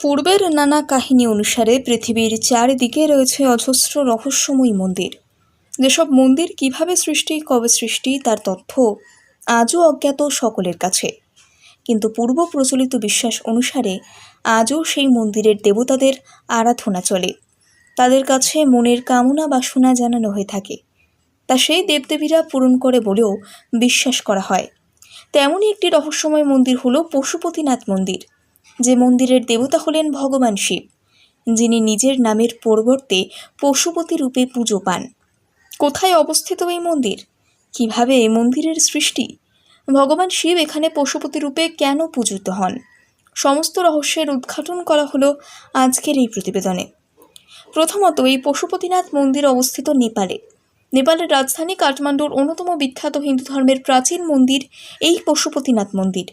পূর্বের নানা কাহিনী অনুসারে পৃথিবীর চারিদিকে রয়েছে অজস্র রহস্যময় মন্দির। যেসব মন্দির কীভাবে সৃষ্টি, কবে সৃষ্টি, তার তথ্য আজও অজ্ঞাত সকলের কাছে। কিন্তু পূর্ব প্রচলিত বিশ্বাস অনুসারে আজও সেই মন্দিরের দেবতাদের আরাধনা চলে। তাদের কাছে মনের কামনা বাসনা জানানো হয়ে থাকে। তা সেই দেবদেবীরা পূরণ করে বলেও বিশ্বাস করা হয়। তেমনই একটি রহস্যময় মন্দির হলো পশুপতিনাথ মন্দির। যে মন্দিরের দেবতা হলেন ভগবান শিব, যিনি নিজের নামের পরিবর্তে পশুপতি রূপে পুজো পান। কোথায় অবস্থিত এই মন্দির? কীভাবে এই মন্দিরের সৃষ্টি? ভগবান শিব এখানে পশুপতি রূপে কেন পূজিত হন? সমস্ত রহস্যের উদ্ঘাটন করা হলো আজকের এই প্রতিবেদনে। প্রথমত, এই পশুপতিনাথ মন্দির অবস্থিত নেপালে। নেপালের রাজধানী কাঠমান্ডুর অন্যতম বিখ্যাত হিন্দু ধর্মের প্রাচীন মন্দির এই পশুপতিনাথ মন্দির।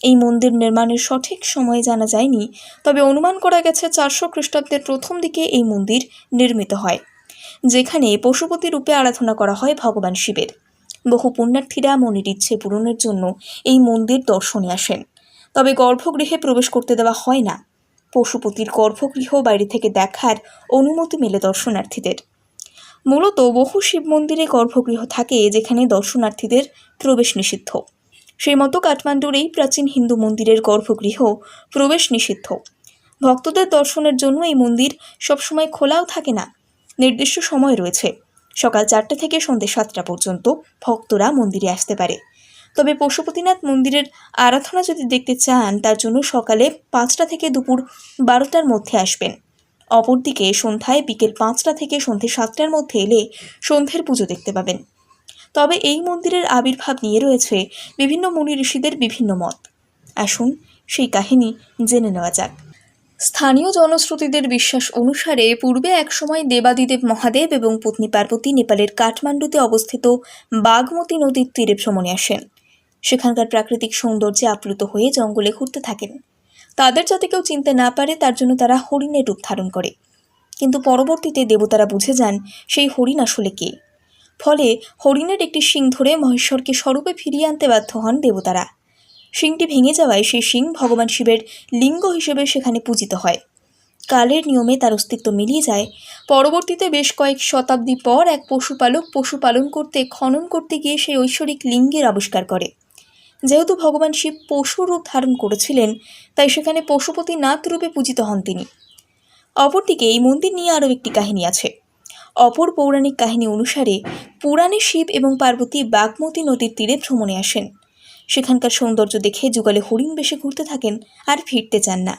এই মন্দির নির্মাণের সঠিক সময় জানা যায়নি, তবে অনুমান করা গেছে চারশো খ্রিস্টাব্দের প্রথম দিকে এই মন্দির নির্মিত হয়, যেখানে পশুপতি রূপে আরাধনা করা হয় ভগবান শিবের। বহু পুণ্যার্থীরা মনের ইচ্ছে পূরণের জন্য এই মন্দির দর্শনে আসেন, তবে গর্ভগৃহে প্রবেশ করতে দেওয়া হয় না। পশুপতির গর্ভগৃহ বাইরে থেকে দেখার অনুমতি মেলে দর্শনার্থীদের। মূলত বহু শিব মন্দিরে গর্ভগৃহ থাকে যেখানে দর্শনার্থীদের প্রবেশ নিষিদ্ধ। সেই মতো কাঠমান্ডুর এই প্রাচীন হিন্দু মন্দিরের গর্ভগৃহ, প্রবেশ নিষিদ্ধ। ভক্তদের দর্শনের জন্য এই মন্দির সবসময় খোলাও থাকে না। নির্দিষ্ট সময় রয়েছে। সকাল চারটে থেকে সন্ধ্যে সাতটা পর্যন্ত ভক্তরা মন্দিরে আসতে পারে। তবে পশুপতিনাথ মন্দিরের আরাধনা যদি দেখতে চান, তার জন্য সকালে পাঁচটা থেকে দুপুর বারোটার মধ্যে আসবেন। অপরদিকে সন্ধ্যায় বিকেল পাঁচটা থেকে সন্ধ্যে সাতটার মধ্যে এলে সন্ধ্যের পুজো দেখতে পাবেন। তবে এই মন্দিরের আবির্ভাব নিয়ে রয়েছে বিভিন্ন মুনি ঋষিদের বিভিন্ন মত। আসুন সেই কাহিনী জেনে নেওয়া যাক। স্থানীয় জনশ্রুতিদের বিশ্বাস অনুসারে পূর্বে একসময় দেবাদিদেব মহাদেব এবং পত্নী পার্বতী নেপালের কাঠমান্ডুতে অবস্থিত বাগমতী নদীর তীরে ভ্রমণে আসেন। সেখানকার প্রাকৃতিক সৌন্দর্যে আপ্লুত হয়ে জঙ্গলে ঘুরতে থাকেন। তাদের যাতে কেউ চিনতে না পারে, তার জন্য তারা হরিণের রূপ ধারণ করে। কিন্তু পরবর্তীতে দেবতারা বুঝে যান, সেই হরিণ আসলে কে? ফলে হরিণের একটি শিং ধরে মহেশ্বরকে স্বরূপে ফিরিয়ে আনতে বাধ্য হন দেবতারা। শিংটি ভেঙে যাওয়ায় সেই শিং ভগবান শিবের লিঙ্গ হিসেবে সেখানে পূজিত হয়। কালের নিয়মে তার অস্তিত্ব মিলিয়ে যায়। পরবর্তীতে বেশ কয়েক শতাব্দী পর এক পশুপালক পশুপালন করতে, খনন করতে গিয়ে সেই ঐশ্বরিক লিঙ্গের আবিষ্কার করে। যেহেতু ভগবান শিব পশু রূপ ধারণ করেছিলেন, তাই সেখানে পশুপতি নাথ রূপে পূজিত হন তিনি। অপরদিকে এই মন্দির নিয়ে আরও একটি কাহিনী আছে। অপর পৌরাণিক কাহিনী অনুসারে পুরাণে শিব এবং পার্বতী বাগমতী নদীর তীরে ভ্রমণে আসেন। সেখানকার সৌন্দর্য দেখে যুগলে হরিণ বেশে ঘুরতে থাকেন আর ফিরতে চান না।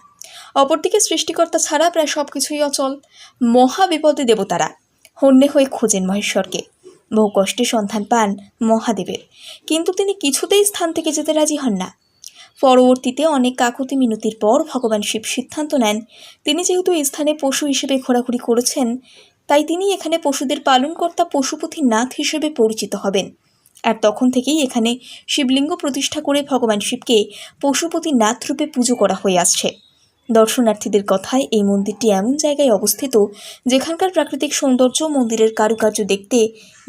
অপরদিকে সৃষ্টিকর্তা ছাড়া প্রায় সব কিছুই অচল। মহা বিপদে দেবতারা হন্যে হয়ে খোঁজেন মহেশ্বরকে। বহু কষ্টে সন্ধান পান মহাদেবের। কিন্তু তিনি কিছুতেই স্থান থেকে যেতে রাজি হন না। পরবর্তীতে অনেক কাকুতি মিনতির পর ভগবান শিব সিদ্ধান্ত নেন, তিনি যেহেতু এই স্থানে পশু হিসেবে ঘোরাঘুরি করেছেন তাই তিনি এখানে পশুদের পালনকর্তা পশুপতি নাথ হিসেবে পরিচিত হবেন। আর তখন থেকেই এখানে শিবলিঙ্গ প্রতিষ্ঠা করে ভগবান শিবকে পশুপতি নাথ রূপে পুজো করা হয়ে আসছে। দর্শনার্থীদের কথায় এই মন্দিরটি এমন জায়গায় অবস্থিত, যেখানকার প্রাকৃতিক সৌন্দর্য মন্দিরের কারুকার্য দেখতে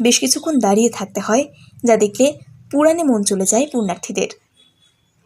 বেশ কিছুক্ষণ দাঁড়িয়ে থাকতে হয়, যা দেখলে পুরাণে মন চলে যায় পুণ্যার্থীদের।